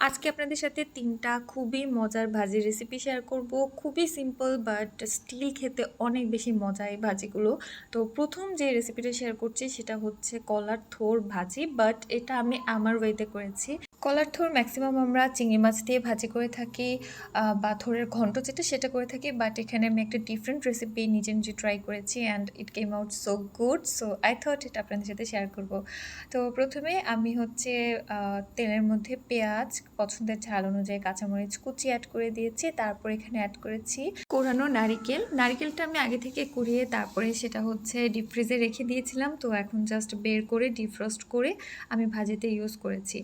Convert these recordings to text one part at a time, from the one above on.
আজকে আপনাদের সাথে তিনটা খুবই মজার ভাজি রেসিপি শেয়ার করব। খুবই সিম্পল বাট স্টিল খেতে অনেক বেশি মজা এই ভাজিগুলো। তো প্রথম যে রেসিপিটা শেয়ার করছি সেটা হচ্ছে কলার থোর ভাজি বাট এটা আমি আমার ওয়েতে করেছি। কলার থোর ম্যাক্সিমাম আমরা চিংড়ি মাছ দিয়ে ভাজি করে থাকি বা থোরের ঘন্ট যেটা সেটা করে থাকি বাট এখানে আমি একটা ডিফারেন্ট রেসিপি নিজে নিজে ট্রাই করেছি and it came out so good so I thought এটা আপনাদের সাথে শেয়ার করব। তো প্রথমে আমি হচ্ছে তেলের মধ্যে পেঁয়াজ, পছন্দের ঝাল অনুযায়ী কাঁচামরিচ কুচি অ্যাড করে দিয়েছি, তারপর এখানে অ্যাড করেছি কোরানো নারিকেল। নারিকেলটা আমি আগে থেকে কুড়িয়ে তারপরে সেটা হচ্ছে ডিপ ফ্রিজে রেখে দিয়েছিলাম, তো এখন জাস্ট বের করে ডিফ্রস্ট করে আমি ভাজিতে ইউজ করেছি।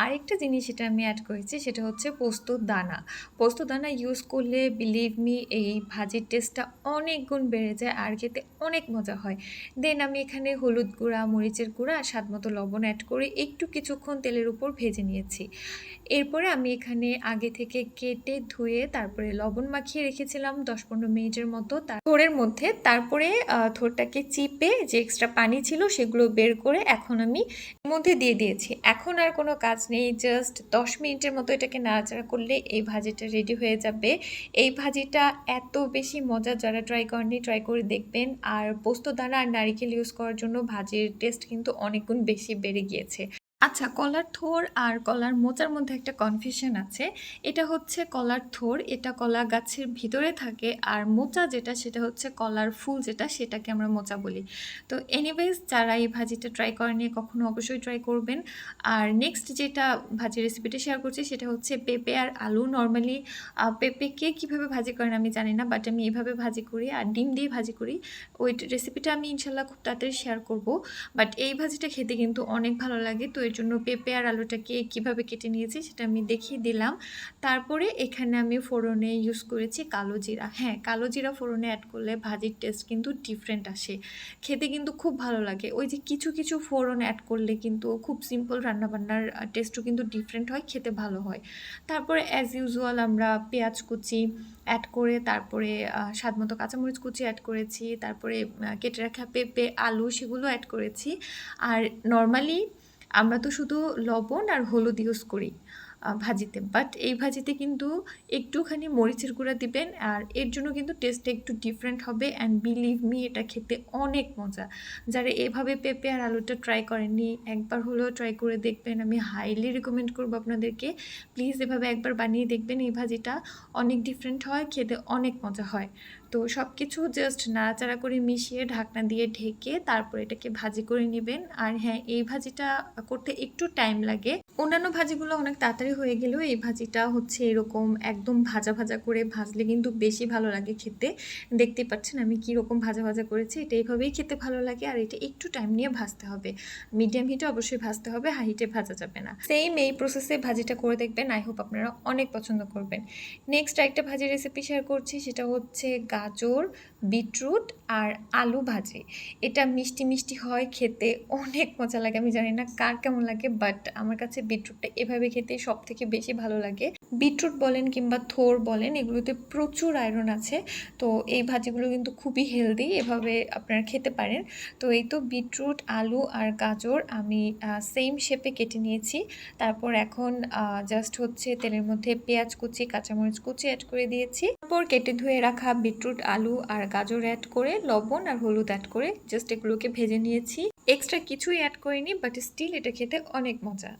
আর আরেকটা জিনিস সেটা আমি অ্যাড করেছি সেটা হচ্ছে পোস্ত দানা। পোস্ত দানা ইউজ করলে বিলিভ মি এই ভাজির টেস্টটা অনেক গুণ বেড়ে যায় আর খেতে অনেক মজা হয়। দেন আমি এখানে হলুদ গুঁড়া মরিচের গুঁড়া আর স্বাদ মতো লবণ অ্যাড করে একটু কিছুক্ষণ তেলের উপর ভেজে নিয়েছি। এরপরে আমি এখানে আগে থেকে কেটে ধুয়ে তারপরে লবণ মাখিয়ে রেখেছিলাম দশ পনেরো মিনিটের মতো। তার থোড়ের মধ্যে তারপরে আহ, থোড়টাকে চিপে যে এক্সট্রা পানি ছিল সেগুলো বের করে এখন আমি মধ্যে দিয়ে দিয়েছি। এখন আর কোনো কাজ নেই জাস্ট দশ মিনিটের মতো এটাকে নাড়াচাড়া করলে এই ভাজিটা রেডি হয়ে যাবে। এই ভাজিটা এত বেশি মজা যারা ট্রাই করেননি ট্রাই করে দেখবেন। আর পোস্ত দানা আর নারিকেল ইউজ করার জন্য ভাজির টেস্ট কিন্তু অনেক গুণ বেশি বেড়ে গিয়েছে। আচ্ছা কলার থোর আর কলার মোচার মধ্যে একটা কনফিউশন আছে। এটা হচ্ছে কলার থোর, এটা কলা গাছের ভিতরে থাকে আর মোচা যেটা, সেটা হচ্ছে কলার ফুল যেটা, সেটাকে আমরা মোচা বলি। তো এনিওয়েজ যারা এই ভাজিটা ট্রাই করেনি কখনো অবশ্যই ট্রাই করবেন। আর নেক্সট যেটা ভাজি রেসিপিটা শেয়ার করছি, সেটা হচ্ছে পেঁপে আর আলু। নর্মালি পেঁপেকে কীভাবে ভাজি করেন আমি জানি না বাট আমি এভাবে ভাজি করি আর ডিম দিয়ে ভাজি করি। ওই রেসিপিটা আমি ইনশাল্লাহ খুব তাড়াতাড়ি শেয়ার করব। বাট এই ভাজিটা খেতে কিন্তু অনেক ভালো লাগে। তো এর জন্য পেঁপে আর আলুটাকে কীভাবে কেটে নিয়েছি সেটা আমি দেখিয়ে দিলাম। তারপরে এখানে আমি ফোড়নে ইউজ করেছি কালো জিরা। হ্যাঁ কালো জিরা ফোড়নে অ্যাড করলে ভাজির টেস্ট কিন্তু ডিফারেন্ট আসে। খেতে কিন্তু খুব ভালো লাগে। ওই যে কিছু কিছু ফোড়ন অ্যাড করলে কিন্তু খুব সিম্পল রান্নাবান্নার টেস্টও কিন্তু ডিফারেন্ট হয়, খেতে ভালো হয়। তারপরে অ্যাজ ইউজুয়াল আমরা পেঁয়াজ কুচি অ্যাড করে, তারপরে স্বাদ মতো কাঁচামরিচ কুচি অ্যাড করেছি, তারপরে কেটে রাখা পেঁপে, আলু সেগুলো অ্যাড করেছি। আর নর্মালি আমরা তো শুধু লবণ আর হলুদ ইউজ করি ভাজিতে। বাট এই ভাজিতে কিন্তু একটুখানি মরিচের গুঁড়া দিবেন আর এর জন্য কিন্তু টেস্টটা একটু ডিফারেন্ট হবে অ্যান্ড বিলিভ মি এটা খেতে অনেক মজা। যারা এভাবে পেঁপে আর আলুটা ট্রাই করেননি, একবার হলেও ট্রাই করে দেখবেন। আমি হাইলি রেকমেন্ড করব আপনাদেরকে। প্লিজ এভাবে একবার বানিয়ে দেখবেন, এই ভাজিটা অনেক ডিফারেন্ট হয়, খেতে অনেক মজা হয়। তো সব কিছু জাস্ট নাড়াচাড়া করে মিশিয়ে ঢাকনা দিয়ে ঢেকে তারপর এটাকে ভাজি করে নেবেন। আর হ্যাঁ এই ভাজিটা করতে একটু টাইম লাগে। অন্যান্য ভাজিগুলো অনেক তাড়াতাড়ি হয়ে গেলেও এই ভাজিটা হচ্ছে এরকম একদম ভাজা ভাজা করে ভাজলে কিন্তু বেশি ভালো লাগে খেতে। দেখতে পাচ্ছেন আমি কি রকম ভাজা ভাজা করেছি, এটা এইভাবেই খেতে ভালো লাগে আর এটা একটু টাইম নিয়ে ভাজতে হবে। মিডিয়াম হিটে অবশ্যই ভাজতে হবে হাই হিটে ভাজা যাবে না। সেম এই প্রসেসে ভাজিটা করে দেখবেন আই হোপ আপনারা অনেক পছন্দ করবেন। নেক্সট একটা ভাজি রেসিপি শেয়ার করছি, সেটা হচ্ছে গাজর, বিটরুট আর আলু ভাজি। এটা মিষ্টি মিষ্টি হয়, খেতে অনেক মজা লাগে। আমি জানি না কার কেমন লাগে বাট আমার কাছে বিটরুটটা এভাবে খেতে সব থেকে বেশি ভালো লাগে। বিটরুট বলেন কিংবা থোর বলেন, এগুলোতে প্রচুর আয়রন আছে। তো এই ভাজিগুলো কিন্তু খুবই হেলদি এভাবে আপনারা খেতে পারেন। তো এই তো বিটরুট, আলু আর গাজর আমি সেম শেপে কেটে নিয়েছি। তারপর এখন জাস্ট হচ্ছে তেলের মধ্যে পেঁয়াজ কুচি, কাঁচামরিচ কুচি অ্যাড করে দিয়েছি। তারপর কেটে ধুয়ে রাখা বিটরুট, আলু আর গাজর অ্যাড করে, লবণ আর হলুদ অ্যাড করে জাস্ট এগুলোকে ভেজে নিয়েছি। এক্সট্রা কিছুই অ্যাড করিনি বাট স্টিল এটা খেতে অনেক মজা।